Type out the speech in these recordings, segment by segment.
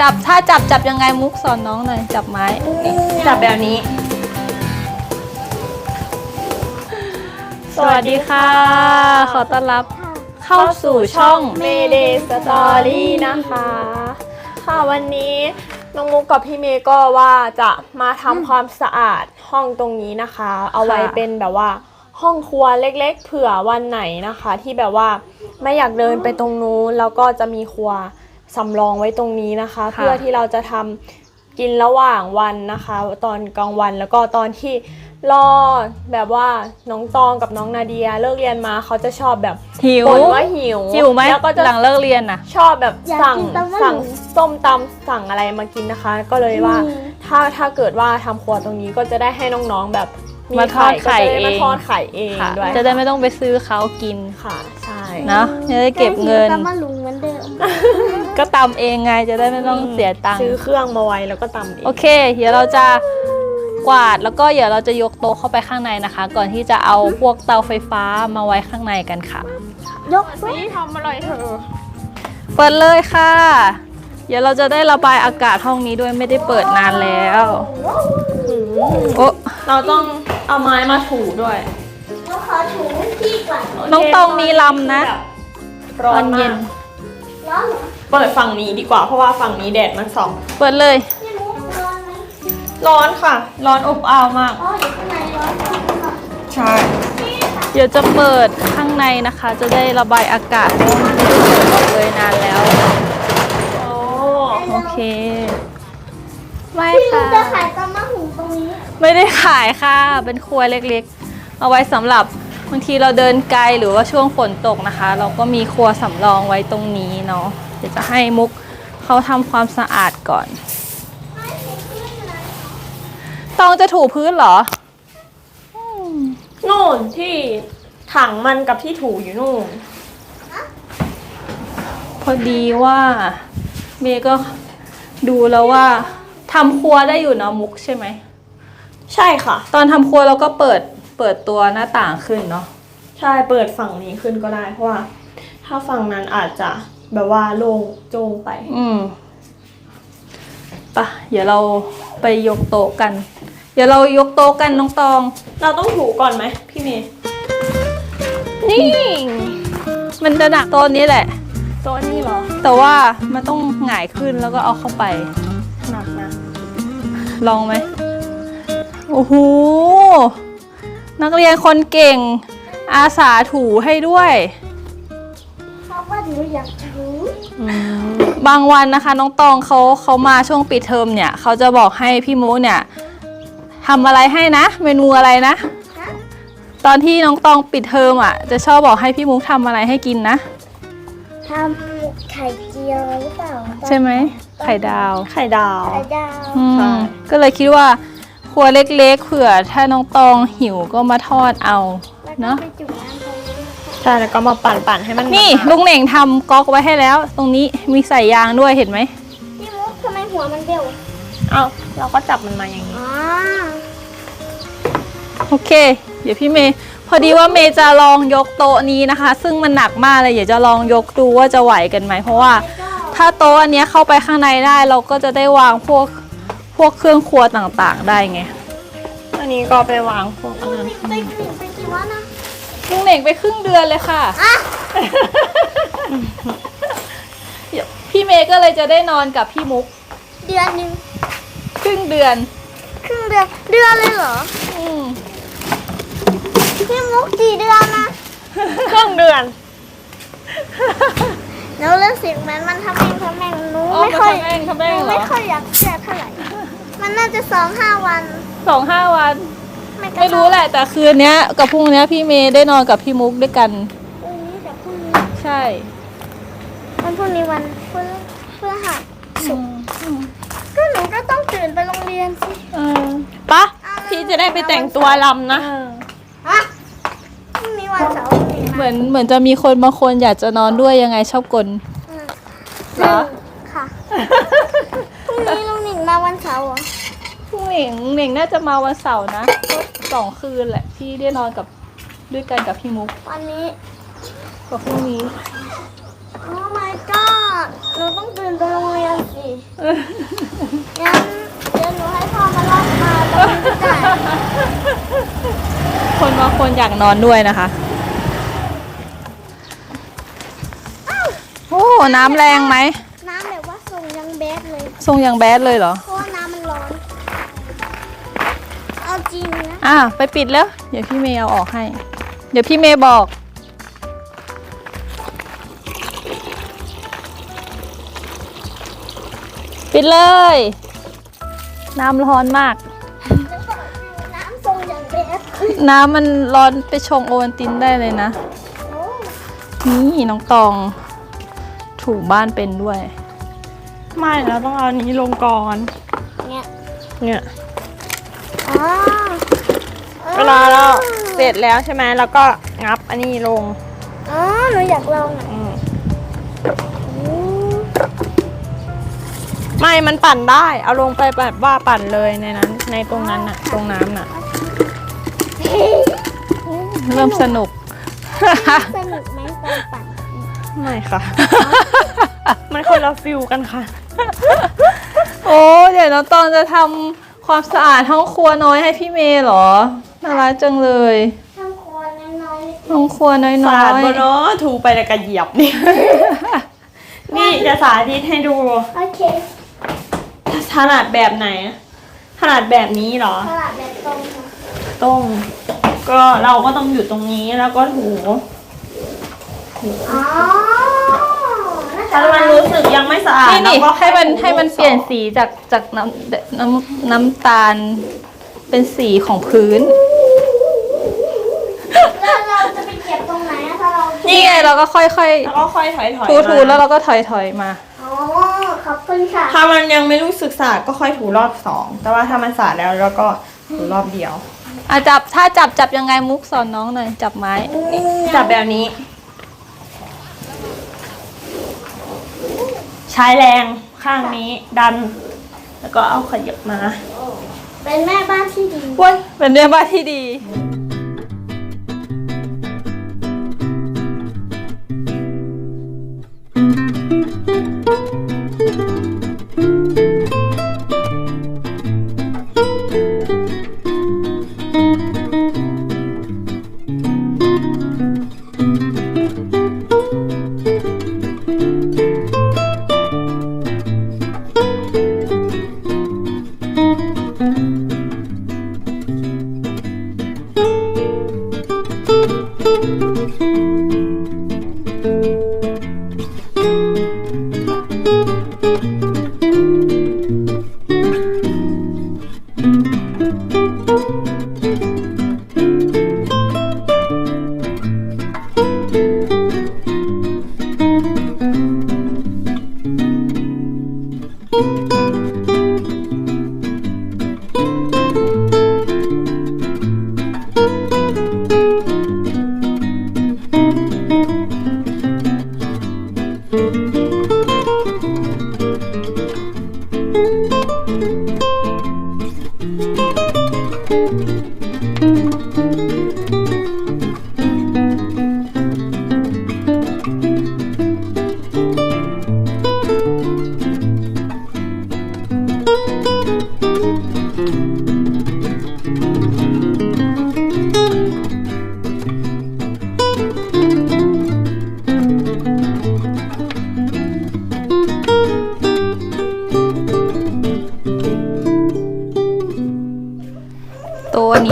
จับถ้าจับจับยังไงมุกสอนน้องหน่อยจับไม้จับแบบนี้ สวัสดีค่ะ ขอต้อนรับเข้าสู่ช่องเมเดสตอรี่นะคะ ค่ะวันนี้น้องมุกกับพี่เมย์ก็ว่าจะมาทำความสะอาดห้องตรงนี้นะคะ เอาไว้เป็นแบบว่าห้องครัวเล็กๆ เผื่อวันไหนนะคะ ที่แบบว่าไม่อยากเดินไปตรงนู้นแล้วก็จะมีครัว สำรองไว้ตรงนี้นะคะค่ะเพื่อที่เราจะทำกินระหว่างวันนะคะ ตอนกลางวันแล้วก็ตอนที่รอแบบว่าน้องตองกับน้องนาเดียเลิกเรียนมาเขาจะชอบแบบหิวบ่นว่าหิวหิวไหมแล้วก็จะหลังเลิกเรียนน่ะชอบแบบอยากสั่งกินตำมะสั่งหมูส้มตำสั่งอะไรมากินนะคะ ก็เลยว่าอืมถ้าถ้าเกิดว่าทำครัวตรงนี้ก็จะได้ให้น้องๆแบบมีมาทอดไข่ก็จะได้มาเองทอดไข่เองค่ะด้วยจะได้ไม่ต้องไปซื้อเขากินค่ะใช่เนาะจะได้เก็บเงิน ก็ตำเองไงจะได้ไม่ต้องเสียตังค์ซื้อเครื่องมาไว้แล้วก็ตำเองโอเค เดี๋ยวเราจะกวาดแล้วก็เดี๋ยวเราจะยกโต๊ะเข้าไปข้างในนะคะ ก่อนที่จะเอาพวกเตาไฟฟ้ามาไว้ข้างในกันค่ะ ยกปุ๊บนี่ทำอะไรเธอเปิดเลยค่ะ เดี๋ยวเราจะได้ระบายอากาศห้องนี้ด้วยไม่ได้เปิดนานแล้วโอ้เราต้องเอาไม้มาถูด้วย เราขอถูที่ก่อนน้องตองมีลำนะ ร้อตอนนเย็มากน ร้อนเหรอเปิดฝั่งนี้ดีกว่าเพราะว่าฝั่งนี้แดดมันส่อง เปิดเลยพี่มุกร้อนไหมร้อนค่ะ ร้อนอบอ้าวมาก อ๋ออยู่ข้างในร้อนค่ะใช่ เดี๋ยวจะเปิดข้างในนะคะ จะได้ระบายอากาศเพราะว่ามันไม่ได้เปิดออกเลยนานแล้ว โอ้โอเค ไม่พี่มุค่ะกจะขายตำมะหุงตรงนี้ ไม่ได้ขายค่ะ เป็นครัวเล็กๆ เอาไว้สำหรับ บางทีเราเดินไกลหรือว่าช่วงฝนตกนะคะ เราก็มีครัวสำรองไว้ตรงนี้เนาะเดี๋ยวจะให้มุกเขาทำความสะอาดก่อน ตองจะถูพื้นเหรอ นู่นที่ถังมันกับที่ถูอยู่นู่น พอดีว่าเมย์ก็ดูแล้วว่าทำครัวได้อยู่เนาะมุกใช่ไหม ใช่ค่ะ ตอนทำครัวเราก็เปิด เปิดตัวหน้าต่างขึ้นเนาะใช่เปิดฝั่งนี้ขึ้นก็ได้ เพราะว่า ถ้าฝั่งนั้นอาจจะแบบว่าโล่งโจงไปอืมปะเดี๋ยวเราไปยกโต๊ะกัน เดี๋ยวเรายกโต๊ะกันน้องตอง เราต้องถูก่อนไหมพี่เมย์นี่ มันจะหนักโต๊ะนี้แหละ โต๊ะนี่เหรอแต่ว่ามันต้องหงายขึ้นแล้วก็เอาเข้าไป หนักนะ ลองไหมโอ้โห นักเรียนคนเก่ง อาสาถูให้ด้วย เพราะว่าหนูอยากรู้บางวันนะคะ น้องตองเขาเขามาช่วงปิดเทอมเนี่ยเขาจะบอกให้พี่มูเนี่ยทำอะไรให้นะ เมนูอะไรนะฮะตอนที่น้องตองปิดเทอมอะ จะชอบบอกให้พี่มุกทำอะไรให้กินนะ ทำไข่เจียวหรือเปล่าใช่ไหมไข่ดาว ไข่ดาว ไข่ดาวอืมใช่ก็เลยคิดว่า ครัวเล็กๆเผื่อถ้าน้องตองหิวก็มาทอดเอาแล้วก็เนาะไปจุ่มน้ำตรงนี้ใช่แล้วก็มาปั่นปั่นๆให้มันนี่หาๆลุงเหน่งทำก๊อกไว้ให้แล้ว ตรงนี้มีใส่ยางด้วยเห็นไหมพี่มุกทำไมหัวมันเบี้ยวเอาเราก็จับมันมาอย่างนี้ อ๋อโอเค เดี๋ยวพี่เมย์พอดีว่าเมย์จะลองยกโต๊ะนี้นะคะ ซึ่งมันหนักมากเลยเดี๋ยวจะลองยกดูว่าจะไหวกันไหมเพราะว่าถ้าโต๊ะอันเนี้ยเข้าไปข้างในได้เราก็จะได้วางพวก พวกเครื่องครัวต่างๆ ได้ไง อันนี้ก็ไปวางพวกอันนั้นไปกลิ่นไปกี่วันนะลุงเหน่งไปครึ่งเดือนเลยค่ะ อะเดี๋ยวพี่เมย์ก็เลยจะได้นอนกับพี่มุก เดือนหนึงครึ่งเดือน ครึ่งเดือนเดือนเลยเหรออืมพี่มุกกี่เดือนนะเครื่องเดือนแล้วเรื่องเสียงมันมันทำเองทำเองหนูอ๋อไม่ค่อยมันทำเองทำเองหนูเหรอ ไม่ค่อยอยากเชื่อเท่าไหร่ มันน่าจะสองห้าวัน สองห้าวันไม่ก็ไม่รู้แหละแต่คืนเนี้ยกับพรุ่งเนี้ยพี่เมย์ได้นอนกับพี่มุกด้วยกันพรุ่งนี้แต่พรุ่งนี้ใช่วันพรุ่งนี้วันพฤพฤหัสศุกร์ก็หนูก็ต้องตื่นไปโรงเรียนสิเออปะพี่จะได้ไปแต่งตัวลำนะ ฮะพรุ่งนี้วันเสาร์นี่เหมือนเหมือนจะมีคนบางคนอยากจะนอนด้วยยังไงชอบกลเหรอ ค่ะพรุ่งนี้ลุงหนิงมาวันเสาร์เหรอพรุ่ง เหน่งเหน่งน่าจะมาวันเสาร์นะก็สองคืนแหละที่ได้นอนกับด้วยกันกับพี่มุกวันนี้กับพรุ่งนี้ โอ้ my god หนูต้องตื่นไปโรงเรียนสิงั้นเดี๋ยวหนูให้พ่อมารับมาแล้วมันจะได้คนบางคนอยากนอนด้วยนะคะโอ้น้ำแรงไหมน้ำแบบว่าส่งยังเบสเลย ทรงอย่างแบดเลยเหรอเพ อะไปปิดแล้ว เดี๋ยวพี่เมย์เอาออกให้ เดี๋ยวพี่เมย์บอก ปิดเลย น้ำร้อนมาก น้ำส่งอย่างเบสน้ำมันร้อนไปชงโอวัลตินได้เลยนะ โอ้นี่น้องตอง ถูบ้านเป็นด้วย ไม่เราต้องเอาอันนี้ลงก่อน เนี่ย เนี่ย อ๋อ เวลาเราเสร็จแล้วใช่ไหมแล้วก็งับอันนี้ลงอ๋อหนูอยากลองอะอืมอืมไม่มันปั่นได้ เอาลงไปแบบว่าปั่นเลยในนั้น ในตรงนั้นน่ะ ตรงน้ำน่ะ เริ่มสนุก สนุกไหมตอนปั่นไม่ค่ะ มันคนละฟิลกันค่ะ โอ้ เดี๋ยวน้องตองจะทำความสะอาดห้องครัวน้อยให้พี่เมย์เหรอ น่ารักจังเลยทำครัวน้อยๆห้องครัวน้อยสาดๆบนเนาะถูไปแล้วก็เหยียบนี่ นี่จะสาธิตให้ดู โอเคถนัดแบบไหน ถนัดแบบนี้เหรอ ตลาดแบบตรงค่ะตรง ก็เราก็ต้องอยู่ตรงนี้แล้วก็ถู อ๋อน่าจะถ้ามันรู้สึกยังไม่สะอาดนี่นี่เราก็ให้มันถูให้มันเปลี่ยนสีจากจากน้ำน้ำน้ำตาล เป็นสีของพื้น แล้วเราจะไปเก็บตรงไหนอะถ้าเรา นี่ไงเราก็ค่อยแล้วก็ค่อยถอยถอยๆถูๆแล้วเราก็ถอยๆมา อ๋อ ขอบคุณค่ะ ถ้ามันยังไม่รู้สึกสะอาดก็ค่อยถูรอบสองแต่ว่าถ้ามันสะอาดแล้วเราก็ถูรอบเดียว อะจับถ้าจับจับยังไงมุกสอนน้องหน่อยจับไม้ จับแบบนี้ ใช้แรงข้างนี้ดัน แล้วก็เอาขยับมา เป็นแม่บ้านที่ดีเว้ยเป็นเรื่องบ้านที่ดี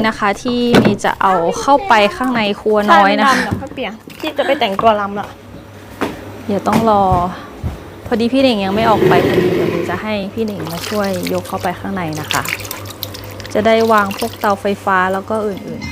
นี้นะคะ ที่เมย์จะเอาเข้าไปข้างในครัวน้อยนะคะใช่มัดำเดี๋ยวค่อยเปลี่ยนพี่จะไปแต่งตัวลำละเดี๋ยวต้องรอ พอดีพี่หนึ่งยังไม่ออกไปพอดีเดี๋ยวเมย์จะให้พี่หนึ่งมาช่วยยกเข้าไปข้างในนะคะ จะได้วางพวกเตาไฟฟ้าแล้วก็อื่นๆ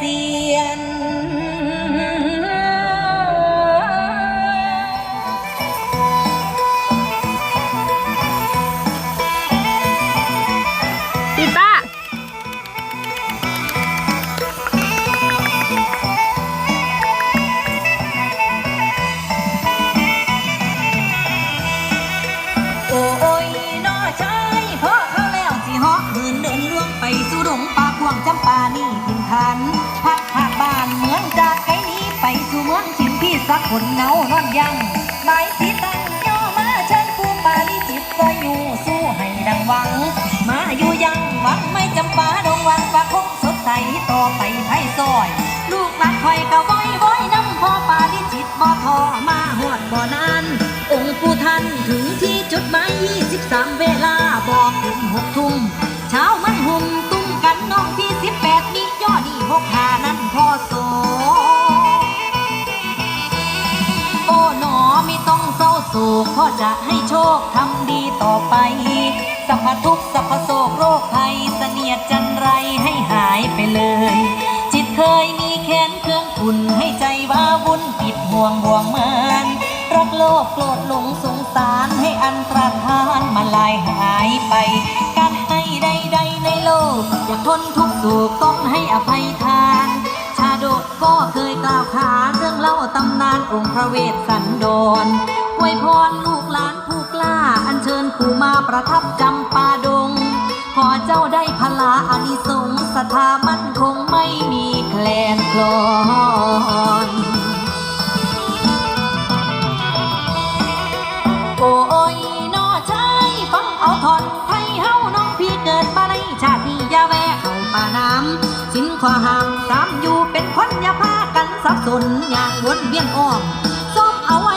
เนื้อเสียน คนเนานอนยังหมายที่ตั้งย่อมาเชิญผู้ปาลิจิตก็อยู่สู้ให้ดังหวัง มาอยู่ยังหวังไม่จำปาดงวันประคงสดใสต่อไปไพ่ซอย ลูกหลานคอยกะว้อยว้อยน้ำพ่อปาลิจิตบ่ทอมาหอดบ่นานองค์ผู้ท่านถึงที่จุดหมาย23 เวลาบอกถึงหกทุ่มเช้ามัน ต้องเศร้าโศกพ่อจะให้โชคทำดีต่อไป สัพพทุกสัพพโศกโรคภัยเสนียดจันไรให้หายไปเลย จิตเคยมีแค้นเครื่องขุนให้ใจว่าวุ่นปิดห่วงห่วงเมินรักโลภโกรธหลงสงสารให้อันตรธานมาลายหายไป การให้ใดๆในโลก อย่าทนทุกข์โศกต้องให้อภัยทาน ชาดกก็เคยกล่าวขานเรื่องเล่าตำนานองค์พระเวสสันดร อวยพรลูกหลานผู้กล้า อัญเชิญผู้มาประทับจำปาดง ขอเจ้าได้พลาอานิสงส์ศรัทธามั่นคงไม่มีแคลนคลอนโอ้ยนอชายฟังเอาทอนไทยเฮาน้องพี่เกิดมาในชาตินี้ยาแวะเข้าป่าน้ำสินขวาห้ามสามอยู่เป็นคนอย่าพากันสับสนอย่างวนเวียนอ้อมซ้อมเอาไว้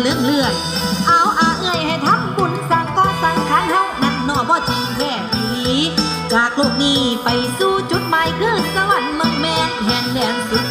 เลื่อนเลื่อนเอาอาเอ่ยให้ทำบุญสั่งก็สั่งขันเฮานั่นนอบ่จริงแท้อีหลีจากโลกนี้ไปสู่จุดหมายคือสวรรค์เมืองแมนแห่งแดนสุด